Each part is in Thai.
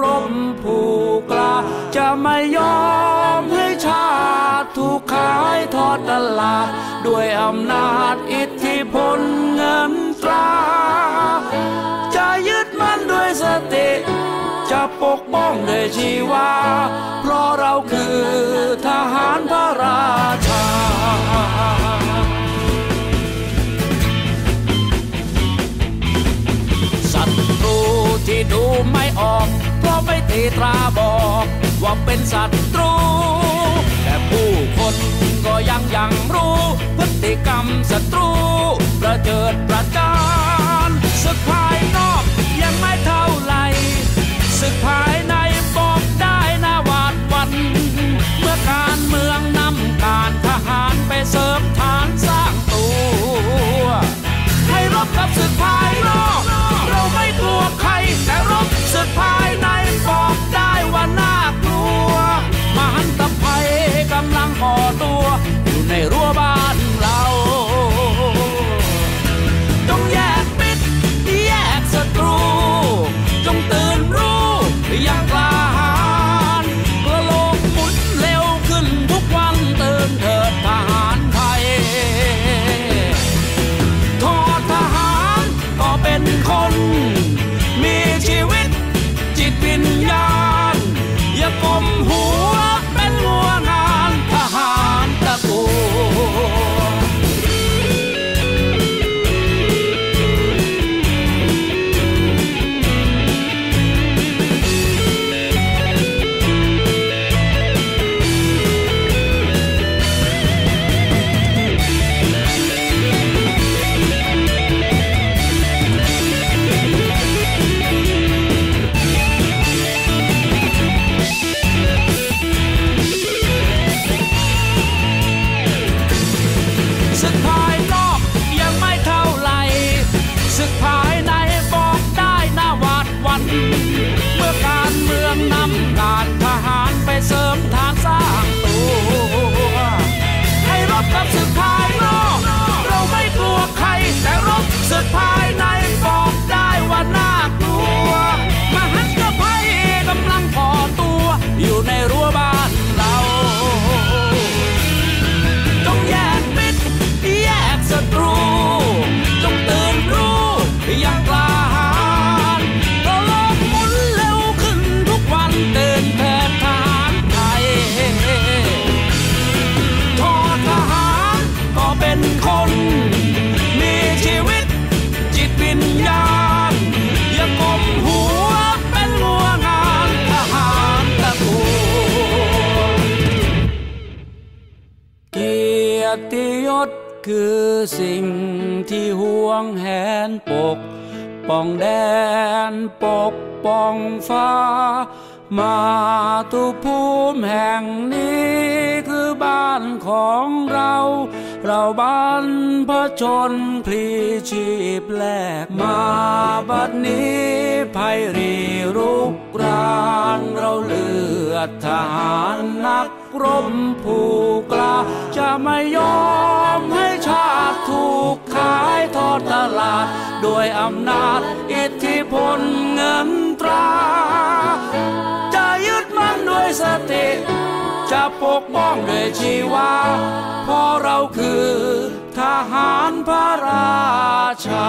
รบผูกลา จะไม่ยอมให้ชาติถูกขายทอดตลาด ด้วยอำนาจอิทธิพลเงินตรา จะยึดมั่นด้วยสติ จะปกป้องด้วยชีวา เพราะเราคือทหารพระราชา ตีตราบอกว่าเป็นศัตรู แต่ผู้คนก็ยังยังรู้ พฤติกรรมศัตรู ประเจิดประจานศึกภายนอกยังไม่เท่าไหรศึกภายในบอกได้นะหวาดวัน เมื่อการเมืองนำการทหารไปเส ลั ยรติยศคือสิ่งที่ห่วงแหนปก ป้องแดนปกป้องฟ้า มาตุภูมิแห่งนี้คือบ้านของเรา เราบ้านพระชนพลีชีพแลกมาบัดนี้ภัยรีรุกรานเราเลือดทหารนัก รบผู้กลา จะไม่ยอมให้ชาติถูกขายทอดตลาด ด้วยอำนาจอิทธิพลเงินตรา จะยึดมั่นด้วยสติ จะปกป้องด้วยชีวาเพราะเราคือทหารพระราชา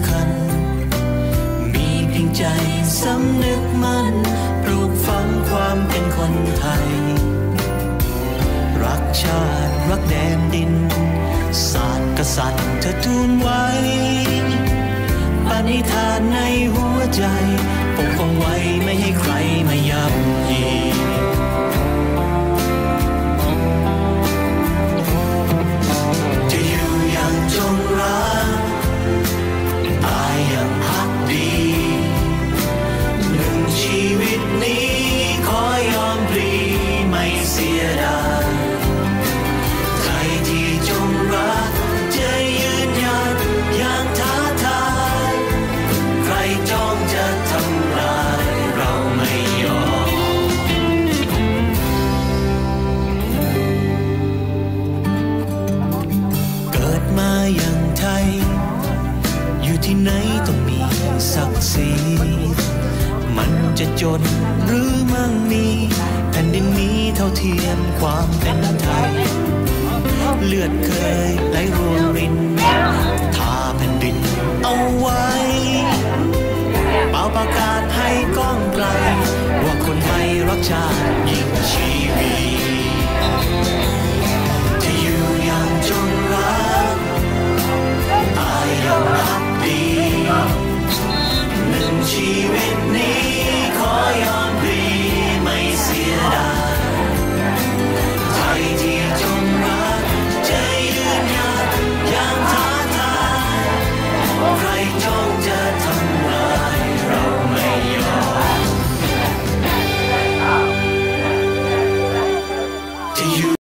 ใจสำนึกมั่นปลูกฝังความเป็นคนไทย รักชาติรักแดนดิน ศาสตร์กษัตริย์เธอทูลไว้ปณิธานในหัวใจปกป้องไว้ไม่ให้ใครมายับ อย่างไทย อยู่ที่ไหนต้องมีศักดิ์ศรีมันจะจนหรือมั่งมี แผ่นดินนี้เท่าเทียมความเป็นไทย เลือดเคยไหลรวมรินทาแผ่นดินเอาไว้เป่าประกาศให้ก้องไกล ว่าคนไทยรักชาติยิ่งชี